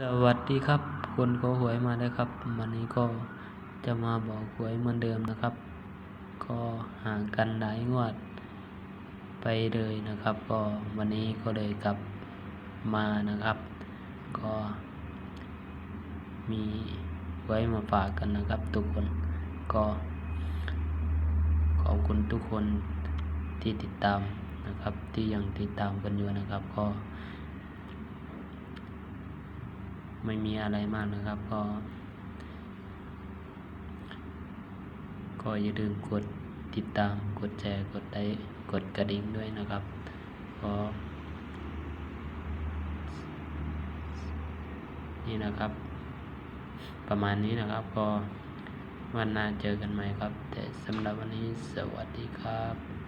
สวัสดีครับ คนขอหวยมาแล้ครับ วันนี้ก็จะมาบอกหวยเหมือนเดิมนะครับ ก็ห่างกันหลายงวด ไปเลยนะครับ ก็วันนี้ก็เลยกลับมานะครับ ก็ มีไว้มาฝากกันนะครับ ทุกคนก็ ขอบคุณทุกคนที่ติดตามนะครับ ที่ยังติดตามกันอยู่นะครับ ก็ ไม่มีอะไรมากนะครับ ก็ ก็อย่าลืมกดติดตามกดแชร์กดไลค์กดกระดิ่งด้วยนะครับก็นี่นะครับ ประมาณนี้นะครับก็วันหน้าเจอกันใหม่ครับ แต่สำหรับวันนี้สวัสดีครับ